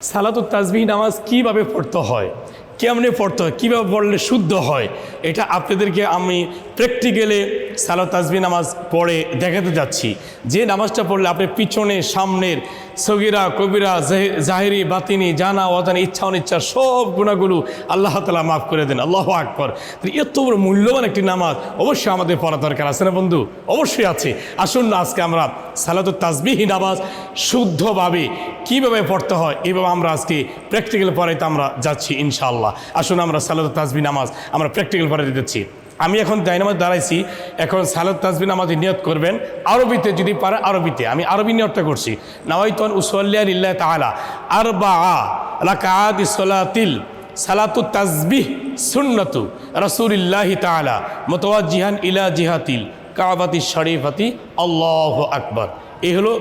সালাতুত তাজবিহ নামাজ কীভাবে পড়তে হয়? কেমনে পড়তে হয়? কীভাবে পড়লে শুদ্ধ হয়? এটা আপনাদেরকে আমি প্র্যাকটিক্যালে সালাত তাজবি নামাজ পড়ে দেখাতে যাচ্ছি। যে নামাজটা পড়লে আপনি পিছনে, সামনের, সগিরা, কবিরা, জাহে- জাহেরি, বাতিনি, জানা, অজানা, ইচ্ছা, অনিচ্ছা সব গুণাগুলো আল্লাহ তালা মাফ করে দেন। আল্লাহ আকবর। এত বড় মূল্যবান একটি নামাজ অবশ্যই আমাদের পড়া দরকার আছে না বন্ধু? অবশ্যই আছে। আসুন না আজকে আমরা সালাতুত তাজবিহি নামাজ শুদ্ধভাবে কীভাবে পড়তে হয় এভাবে আমরা আজকে প্র্যাকটিক্যাল পড়াইতে আমরা যাচ্ছি ইনশাআল্লাহ। আসুন আমরা সালাতুত তাজবি নামাজ আমরা প্র্যাকটিক্যাল পড়াইতে যাচ্ছি। আমি এখন ডাইনামাজ দাঁড়াইছি। এখন সালাদ তাজবিন আমাদের নিয়ত করবেন। আরবিতে যদি পারে আরবিতে। আমি আরবি নিয়তটা করছি। নাওয়াইতন উসল্লিয়া লিল্লাহ তাআলা। আরবা রাকাত সলাতিল। সালাতু তাজবিহ সুন্নতু রাসূলিল্লাহি তাআলা। মুতাওয়াজ্জিহান ইলা জিহাতিল কাবাতি শরীফাতি। আল্লাহ আকবর। এই হলো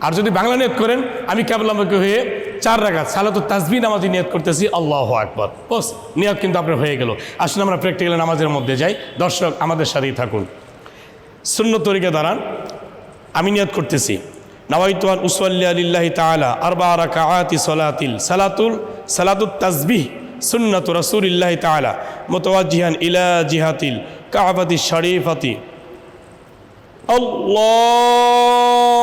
আর যদি বাংলা নিয়ত করেন, আমি কেবল আমাকে হয়ে চার রাখাত সালাতু তাজবি নামাজি নিয়ত করতেছি, আল্লাহ আকবর। বস, নিয়ত কিন্তু আপনার হয়ে গেল। আসলে আমরা প্র্যাকটিক্যাল নামাজের মধ্যে যাই। দর্শক, আমাদের সাথেই থাকুন। শূন্য তরিকা দাঁড়ান। আমি নিয়ত করতেছি। নওয়াইতুয়ান উসল্লি আলিল্লাহি তাআলা আরবা রাকাআতি সলাতিল সালাতুল সালাতুত তাজবিহ সুন্নাত রাসূলিল্লাহি তাআলা মুতাওয়াজ্জিহান ইলা জিহাতিল কাবাতি শরীফাতি। আল্লাহু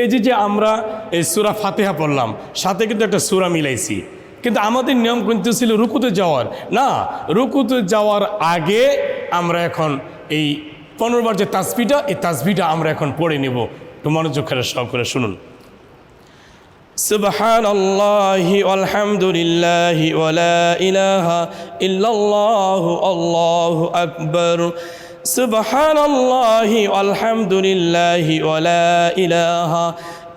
এই যে যে আমরা এই সুরা ফাতেহা পড়লাম সাথে কিন্তু একটা সুরা মিলাইছি কিন্তু আমাদের নিয়ম কিন্তু ছিল রুকুতে যাওয়ার না রুকুতে যাওয়ার আগে আমরা এখন এই পনেরোবার যে তাসবিটা এই তাসবিটা আমরা এখন পড়ে নেব একটু মনোযোগ করে সব করে শুনুন سبحان الله والحمد لله ولا إله إلا الله الله أكبر سبحان الله والحمد لله ولا إله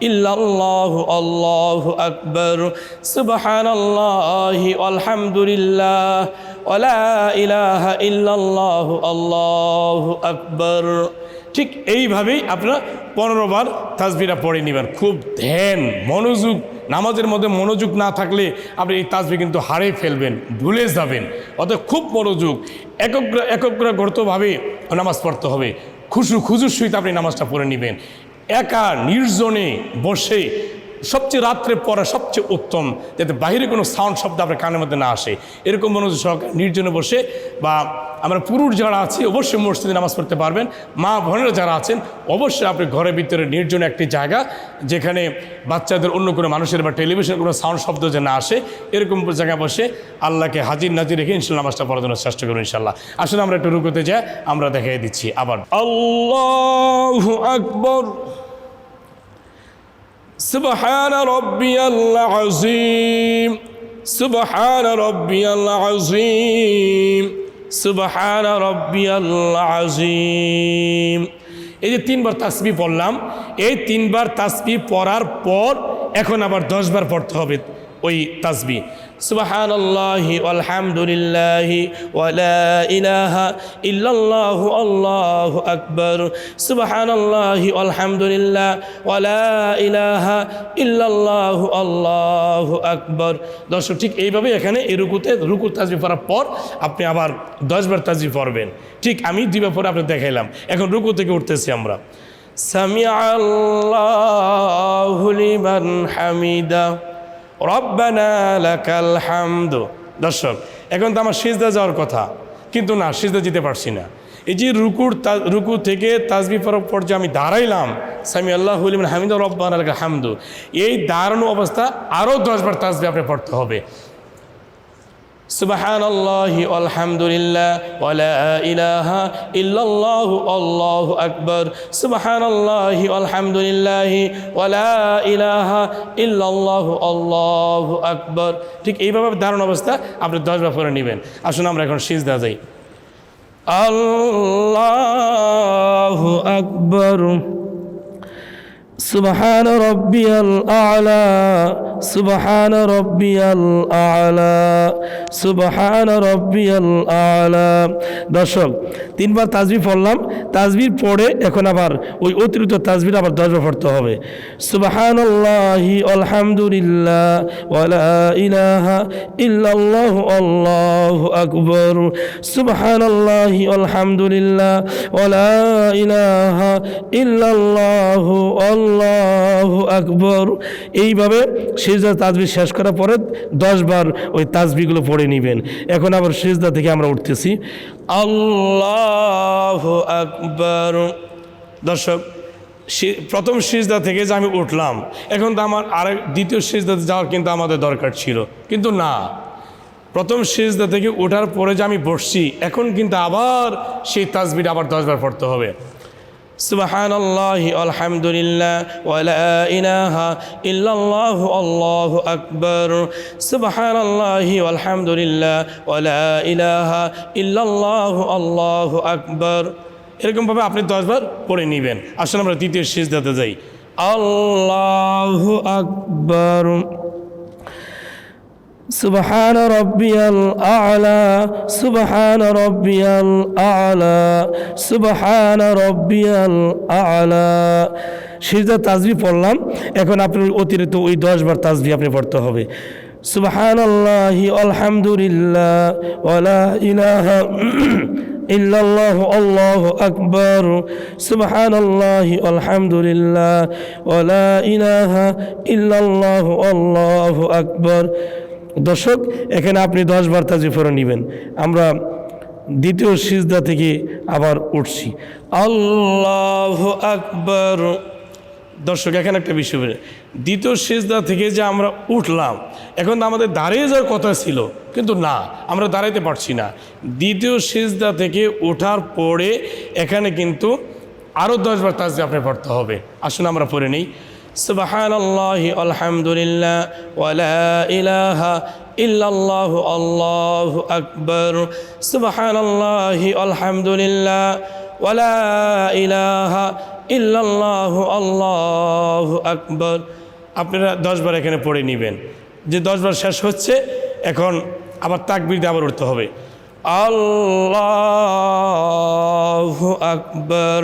إلا الله الله أكبر سبحان الله والحمد لله ولا إله إلا الله الله أكبر ঠিক এইভাবেই আপনারা পনেরো বার তাজবিরা পড়ে নেবেন খুব ধ্যান মনোযোগ নামাজের মধ্যে মনোযোগ না থাকলে আপনি এই তাজবি কিন্তু হারে ফেলবেন, ভুলে যাবেন। অতএব খুব মনোযোগ, একগ্র গর্তভাবে নামাজ পড়তে হবে। খুশু খুজুর সহিত আপনি নামাজটা পড়ে নেবেন। একা, নির্জনে বসে সবচেয়ে রাত্রে পড়া সবচেয়ে উত্তম, যাতে বাইরে কোনো সাউন্ড শব্দ আপনার কানের মধ্যে না আসে। এরকম মনোযোগ সহকারে নির্জনে বসে বা আমরা পুরুষ যারা আছি, অবশ্যই মসজিদে নামাজ পড়তে পারবেন। মা বোনেরা যারা আছেন, অবশ্যই আপনি ঘরের ভিতরে নির্জন একটি জায়গা, যেখানে বাচ্চাদের অন্য কোনো মানুষের বা টেলিভিশন কোনো সাউন্ড শব্দ যে না আসে, এরকম জায়গায় বসে আল্লাহকে হাজির নাজির রেখে ইনশাল্লাহ নামাজটা পড়ার জন্য চেষ্টা করুন ইনশাল্লাহ। আসলে আমরা একটু রুকুতে যাই, আমরা দেখাই দিচ্ছি আবার। আল্লাহ আকবর। سبحان ربي العظيم سبحان ربي العظيم سبحان ربي العظيم এই যে তিনবার তাসবি পড়লাম এই তিনবার তাসবি পড়ার পর এখন আবার দশবার পড়তে হবে ওই তাসবি سبحان الله والحمد لله ولا إله إلا الله الله أكبر سبحان الله والحمد لله ولا إله إلا الله الله أكبر দর্শক ঠিক এইভাবে এখানে এই রুকুতে রুকু তাজবি পড়ার পর আপনি আবার দশবার তাজবি পড়বেন ঠিক আমি দুইবার পরে আপনি দেখাইলাম এখন রুকু থেকে উঠতেছি আমরা সামিয়া আল্লাহু লিমান হামিদা রব্বানা দর্শক, এখন তো আমার সিজদা যাওয়ার কথা, কিন্তু না, সিজদা যেতে পারছি না। এই যে রুকুর রুকু থেকে তাজবি পর পর্যায়ে আমি দাঁড়াইলাম, সামি আল্লাহ হামিদ, রব্বান হামদু, এই দাঁড়ানো অবস্থা আরও দশবার তাজবি আপনি পড়তে হবে। سبحان الله والحمد لله ولا إله إلا الله الله أكبر سبحان الله والحمد لله ولا إله إلا الله الله أكبر ঠিক এইভাবে ধারণ অবস্থা আপনি দশবার পরে নেবেন আসুন আমরা এখন সিজদা যাই আল্লাহু আকবর سبحان ربي الأعلى سبحان ربي الأعلى سبحان ربي الأعلى দর্শক তিনবার তাজবি পড়লাম তাজবির পড়ে এখন আবার ওই অতিরিক্ত তাজবির আবার দশবার পড়তে হবে সুবাহান আল্লাহি আলহামদুলিল্লাহ ওয়ালা ইলাহা ইল্লাল্লাহ আল্লাহু আকবর সুবহান আল্লাহি আলহামদুলিল্লাহ ওয়ালা ইলাহা ইল্লাল্লাহ আল্লাহু আকবর এইভাবে সিজদা তাজবি শেষ করার পরে দশবার ওই তাজবিগুলো পড়ে নেবেন। এখন আবার সিজদা থেকে আমরা উঠতেছি। আল্লাহ আকবর। দর্শক প্রথম সিজদা থেকে যে আমি উঠলাম, এখন তো আমার আরেক দ্বিতীয় সিজদাতে যাওয়ার কিন্তু আমাদের দরকার ছিল। কিন্তু না। প্রথম সিজদা থেকে ওঠার পরে যে আমি বসছি, এখন কিন্তু আবার সেই তাজবিটা আবার দশবার পড়তে হবে। سبحان الله الحمد لله ولا إله إلا الله الله أكبر سبحان الله والحمد لله ولا إله إلا الله الله أكبر এরকমভাবে আপনি দশবার পড়ে নেবেন আসলে আমরা তৃতীয় সিজদাতে যাই আল্লাহ আকবর سبحان ربي الأعلى سبحان ربي الأعلى سبحان ربي الأعلى সিজদা তাজবি পড়লাম এখন আপনি অতিরিক্ত ওই দশবার তাজবি আপনি পড়তে হবে সুবহান আল্লাহি আলহামদুলিল্লাহ ওয়ালা ইলাহা إلا الله الله أكبر سبحان الله والحمد لله ولا إله إلا الله الله أكبر দর্শক, এখানে আপনি দশ বার তাজি ফেরো নেবেন। আমরা দ্বিতীয় সিজদা থেকে আবার উঠছি। আল্লাহ আকবর। দর্শক, এখানে একটা বিষয় দ্বিতীয় সিজদা থেকে যে আমরা উঠলাম, এখন আমাদের দাঁড়িয়ে যাওয়ার কথা ছিল, কিন্তু না, আমরা দাঁড়াইতে পারছি না। দ্বিতীয় সিজদা থেকে ওঠার পরে এখানে কিন্তু আরও দশবার তাজবি আপনি পড়তে হবে। আসুন, আমরা পড়ে নিই। سبحان الله الحمد لله ولا إله إلا الله الله أكبر سبحان الله الحمد لله ولا إله إلا الله الله أكبر আপনারা দশবার এখানে পড়ে নেবেন যে দশবার শেষ হচ্ছে এখন আবার তাকবির দিয়ে আবার উঠতে হবে আল্লাহ আকবর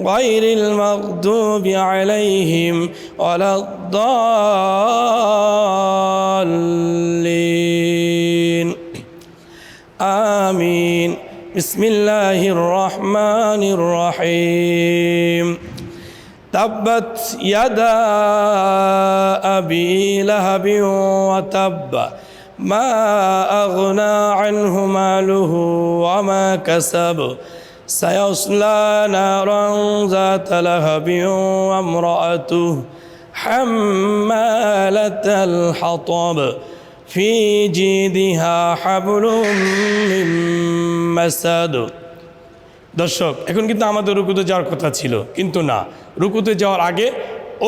غير المغضوب عليهم ولا الضالين. آمين. بسم الله الرحمن الرحيم. تبت يدا أبي لهب وتب ما أغنى عنه ماله وما كسب. سيصلى نارا ذات لهب وامرأته حمالة الحطب في جيدها حبل من مسد দর্শক এখন কিন্তু আমাদের রুকুতে যাওয়ার কথা ছিল কিন্তু না রুকুতে যাওয়ার আগে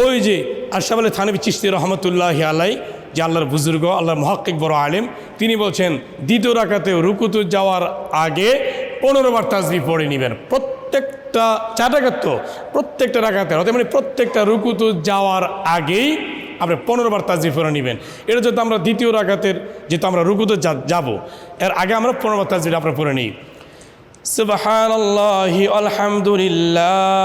ওই যে আশরাফ আলী থানবী চিস্তি রহমতুল্লাহ আলাই যে আল্লাহর বুজুর্গ আল্লাহর মহাক্কিক বড় আলেম তিনি বলছেন দ্বিতীয় রাখাতে রুকুতে যাওয়ার আগে পনেরোবার তাজবি পড়ে নেবেন। প্রত্যেকটা চাটাকার তো প্রত্যেকটা রাখাতে অর্থাৎ মানে প্রত্যেকটা রুকুতু যাওয়ার আগেই আপনি পনেরোবার তাজবি পড়ে নেবেন। এটা যেহেতু আমরা দ্বিতীয় রাখাতের যেহেতু আমরা রুকুতে যাব, এর আগে আমরা পনেরোবার তাজবি আপনার পড়ে নিই। সুবাহ আলহামদুলিল্লাহ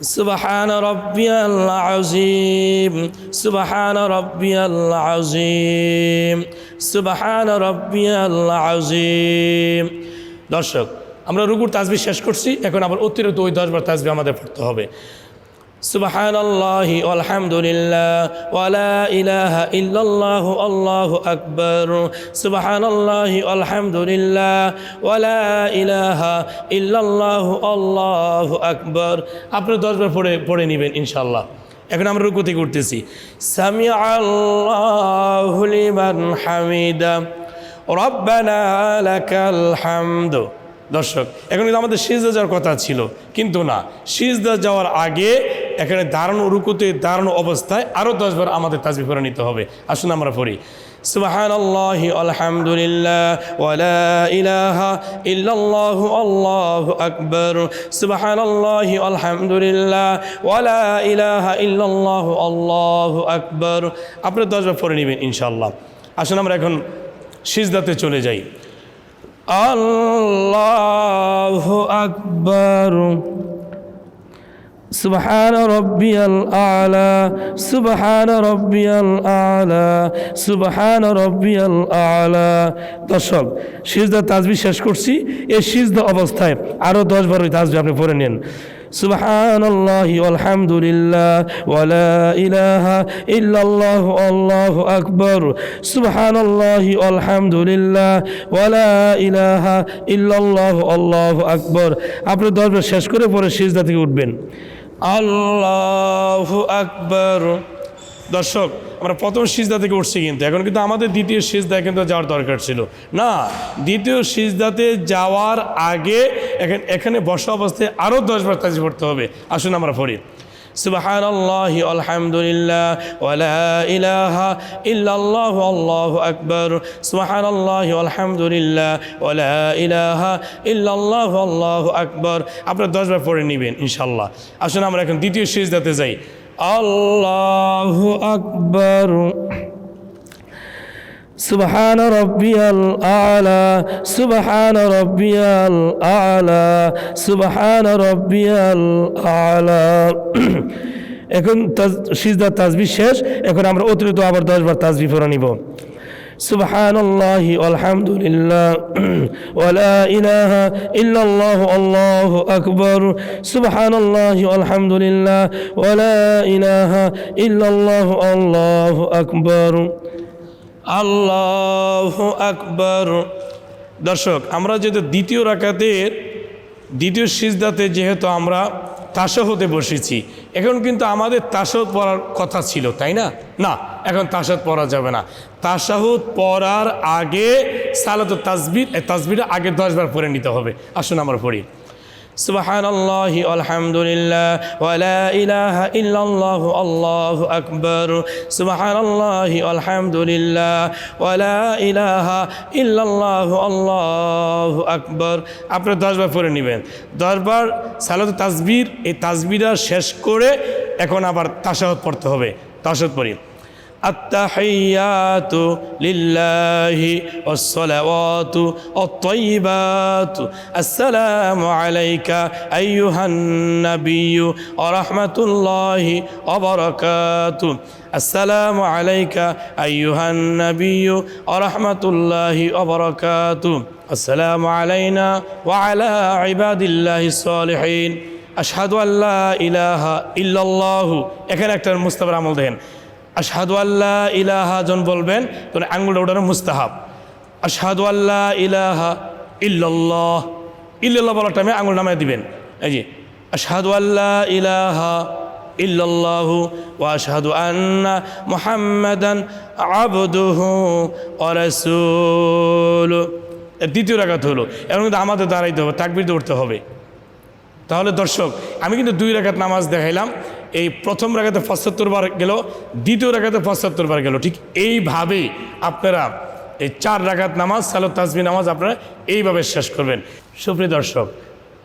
سبحان ربي العظيم سبحان ربي العظيم سبحان ربي العظيم দর্শক আমরা রুকুর তাজবি শেষ করছি এখন আবার অতিরিক্ত ওই দশবার তাজবি আমাদের পড়তে হবে سبحان الله والحمد لله ولا إله إلا الله الله أكبر سبحان الله والحمد لله ولا إله إلا الله الله أكبر আপনি দশবার পড়ে পড়ে নেবেন ইনশাল্লাহ এখন আমরা রুকুতে করতেছি সামি আল্লাহ লিমান হামিদা রব্বানা লাকাল হামদ দর্শক এখন কিন্তু আমাদের সিজদা যাওয়ার কথা ছিল কিন্তু না সিজদা যাওয়ার আগে এখানে দাঁড়ানো রুকুতে দাঁড়ানো অবস্থায় আরও দশবার আমাদের তাজবি করে নিতে হবে আসুন আমরা পড়ি سبحان الله الحمد لله ولا إله إلا الله الله أكبر سبحان الله الحمد لله ولا إله إلا الله الله أكبر আপনি দশবার পড়ে নেবেন ইনশাল্লাহ আসুন আমরা এখন সিজদাতে চলে যাই الله أكبر سبحان ربي الأعلى سبحان ربي الأعلى سبحان ربي الأعلى দর্শক সিজদা তাজবি শেষ করছি এই সিজদা অবস্থায় আরও দশ বার ওই তাজবি আপনি পড়ে নেন سبحان الله والحمد لله ولا إله إلا الله الله أكبر سبحان الله والحمد لله ولا إله إلا الله الله أكبر আপনি দশবার শেষ করে পরে সিজদা থেকে উঠবেন আল্লাহ আকবর। দর্শক, আমরা প্রথম সিজদা থেকে উঠছি কিন্তু, এখন কিন্তু আমাদের দ্বিতীয় সিজদায় কিন্তু যাওয়ার দরকার ছিল। না, দ্বিতীয় সিজদাতে যাওয়ার আগে এখানে এখানে বসা অবস্থায় আরও দশবার তাজি পড়তে হবে। আসুন আমরা পড়ি। সুবাহান আল্লাহ আলহামদুলিল্লাহ ওয়ালা ইলাহা ইল্লাল্লাহ, আল্লাহু আকবার সুবাহান আল্লাহ আলহামদুলিল্লাহ ওয়ালা ইলাহা ইল্লাল্লাহ, আল্লাহু আকবার। আপনারা দশবার পড়ে নেবেন ইনশাল্লাহ আসুন আমরা এখন দ্বিতীয় সিজদাতে যাই। আল্লাহু আকবার। سبحان ربي الأعلى سبحان ربي الأعلى سبحان ربي الأعلى এখন সিজদা তাজবি শেষ এখন আমরা অতিরিক্ত আবার দশবার তাজবি পড়ে নিব سبحان الله والحمد لله ولا إله إلا الله الله أكبر سبحان الله والحمد لله ولا إله إلا الله الله أكبر আল্লাহ আকবর। দর্শক, আমরা যেহেতু দ্বিতীয় রাকাতের দ্বিতীয় সিজদাতে যেহেতু আমরা তাসাহতে বসেছি, এখন কিন্তু আমাদের তাসাহত পড়ার কথা ছিল, তাই না? না, এখন তাসাহত পড়া যাবে না। তাসাহুদ পড়ার আগে সালাত তাজবির তাজবির আগে দশবার পড়ে নিতে হবে। আসুন আমরা পড়ি। سبحان الله والحمد لله ولا إله إلا الله الله أكبر سبحان الله والحمد لله ولا إله إلا الله الله أكبر আপনি দশবার পড়ে নেবেন দশবার সালাত তাজবির এই তাজবিরা শেষ করে এখন আবার তাসাহত পড়তে হবে তাসাহত পড়ি التحيات لله والصلوات الطيبات السلام عليك أيها النبي ورحمة الله وبركاته السلام عليك أيها النبي ورحمة الله وبركاته السلام علينا وعلى عباد الله الصالحين আশহাদু আল্লাহ ইলাহা ইল্লাল্লাহু এখানে একটা মুস্তাফার আমল দেখেন আশহাদু আল্লাহ ইলাহা জন বলবেন তখন আঙ্গুলটা ওঠানো মুস্তাহাব। আশহাদু আল্লাহ ইলাহা ইল্লাল্লাহ। ইল্লাল্লাহ বলার টাইমে আঙ্গুল নামায় দিবেন। এই যে, আশহাদু আল্লাহ ইলাহা ইল্লাল্লাহু ওয়া আশহাদু আন্না মুহাম্মাদান আবদুহু ওয়া দ্বিতীয় রাকাত হলো এবং কিন্তু আমাদের দাঁড়াইতে হবে, তাকবির উঠতে হবে। তাহলে দর্শক, আমি কিন্তু দুই রাকাত নামাজ দেখাইলাম। এই প্রথম রাখাতে পঁচাত্তর বার গেল, দ্বিতীয় রাখাতে পঁচাত্তর বার গেল। ঠিক এইভাবেই আপনারা এই চার রাকাত নামাজ, সালত তাজমি নামাজ আপনারা এইভাবে শেষ করবেন। সুপ্রিয় দর্শক,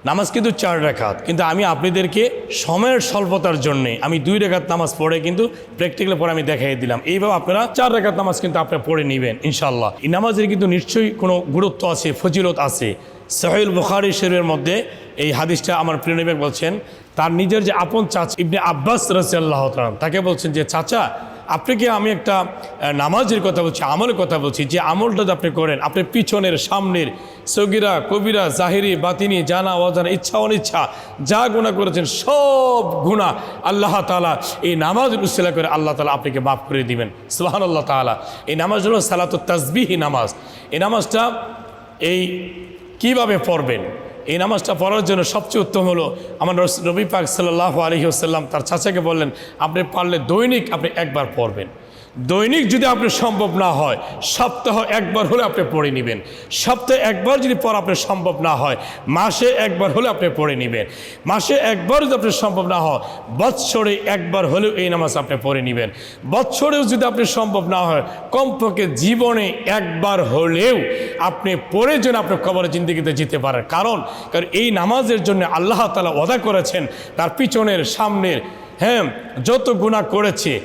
নামাজ কিন্তু চার রেখাত কিন্তু আমি আপনাদেরকে সময়ের স্বল্পতার জন্যে, আমি দুই রেখাত নামাজ পড়ে কিন্তু প্র্যাকটিক্যাল পরে আমি দেখাই দিলাম। এইভাবে আপনারা চার রেখাত নামাজ কিন্তু আপনারা পড়ে নেবেন ইনশাল্লাহ এই নামাজের কিন্তু নিশ্চয়ই কোনো গুরুত্ব আছে, ফজিলত আছে। সাহেল বুখারি শরীরের মধ্যে এই হাদিসটা আমার প্রিয় বলছেন তার নিজের যে আপন চাচা ইবনে আব্বাস রসিয়াল্লাহ তাকে বলছেন যে, চাচা আপনাকে আমি একটা নামাজের কথা বলছি, আমলের কথা বলছি, যে আমলটা আপনি করেন, আপনি পিছনের, সামনের, সগিরা, কবিরা, জাহিরি, বাতিনি, জানা, অজানা, ইচ্ছা, অনিচ্ছা, যা গুণা করেছেন, সব গুণা আল্লাহ তালা এই নামাজের উসিলা করে আল্লাহ তালা আপনাকে মাফ করে দিবেন। সুবাহান আল্লাহ তালা এই নামাজ হলো সালাত তাজবিহি নামাজ। এই নামাজটা এই কীভাবে পড়বেন? এই নামাজটা পড়ার জন্য সবচেয়ে উত্তম হলো আমার রবি পাক সাল্লাহ আলহি আসাল্লাম তার চাচাকে বললেন, আপনি পারলে দৈনিক আপনি একবার পড়বেন। দৈনিক যদি আপনার সম্ভব না হয়, সপ্তাহ একবার হলে আপনি পড়ে নেবেন। সপ্তাহে একবার যদি পড়া আপনার সম্ভব না হয়, মাসে একবার হলে আপনি পড়ে নেবেন। মাসে একবার যদি আপনার সম্ভব না হয়, বৎসরে একবার হলেও এই নামাজ আপনি পড়ে নেবেন। বৎসরেও যদি আপনার সম্ভব না হয়, কমপক্ষে জীবনে একবার হলেও আপনি পড়ে যেন আপনার কবরের জিন্দিগিতে যেতে পারেন। কারণ কারণ এই নামাজের জন্য আল্লাহ তালা ওদা করেছেন, তার পিছনের সামনের হ্যাঁ যত গুণা করেছে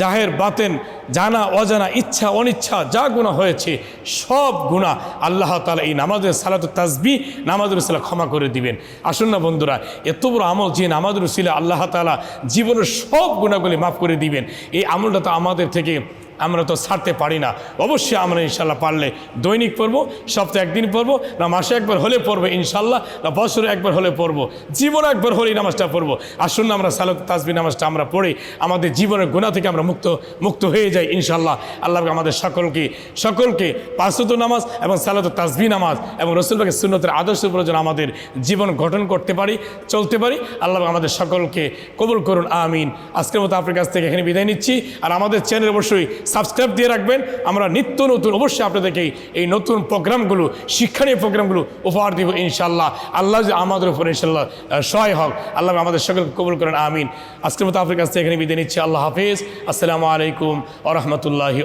জাহের, বাতেন, জানা, অজানা, ইচ্ছা, অনিচ্ছা, যা গুণা হয়েছে, সব গুণা আল্লাহ তালা এই নামাজের সালাত তাজবি নামাজের সিলা ক্ষমা করে দিবেন। আসুন না বন্ধুরা, এত বড় আমল যে নামাজুর সিলা আল্লাহ তালা জীবনের সব গুণাগুলি মাফ করে দিবেন, এই আমলটা তো আমাদের থেকে আমরা তো ছাড়তে পারি না। অবশ্যই আমরা ইনশাল্লাহ পারলে দৈনিক পড়ব, সপ্তাহে একদিন পড়ব না মাসে একবার হলে পড়ব ইনশাল্লাহ, না বছরে একবার হলে পড়ব, জীবনে একবার হলেই নামাজটা পড়ব। আসুন আমরা সালত তাজবি নামাজটা আমরা পড়ি, আমাদের জীবনের গুণা থেকে আমরা মুক্ত মুক্ত হয়ে যাই ইনশাল্লাহ। আল্লাহ আমাদের সকলকে সকলকে পাঁচত নামাজ এবং সালাত তাজবি নামাজ এবং রসুলবাকে সুন্নতের আদর্শ প্রয়োজন আমাদের জীবন গঠন করতে পারি, চলতে পারি। আল্লাহ আমাদের সকলকে কবুল করুন, আমিন। আজকের মতো আপনার কাছ থেকে এখানে বিদায় নিচ্ছি। আর আমাদের চ্যানেল অবশ্যই সাবস্ক্রাইব দিয়ে রাখবেন। আমরা নিত্য নতুন, অবশ্যই আপনাদেরকে এই নতুন প্রোগ্রামগুলো, শিক্ষণীয় প্রোগ্রামগুলো উপহার দিব ইনশাল্লাহ আল্লাহ যে আমাদের উপর ইনশাল্লাহ সহায় হক, আল্লাহ আমাদের সকলকে কবুল করেন, আমিন। আজকের মতো আপনার কাছ থেকে এখানে বিদায় নিচ্ছি, আল্লাহ হাফিজ। আসসালামু আলাইকুম আ রহমতুল্লাহি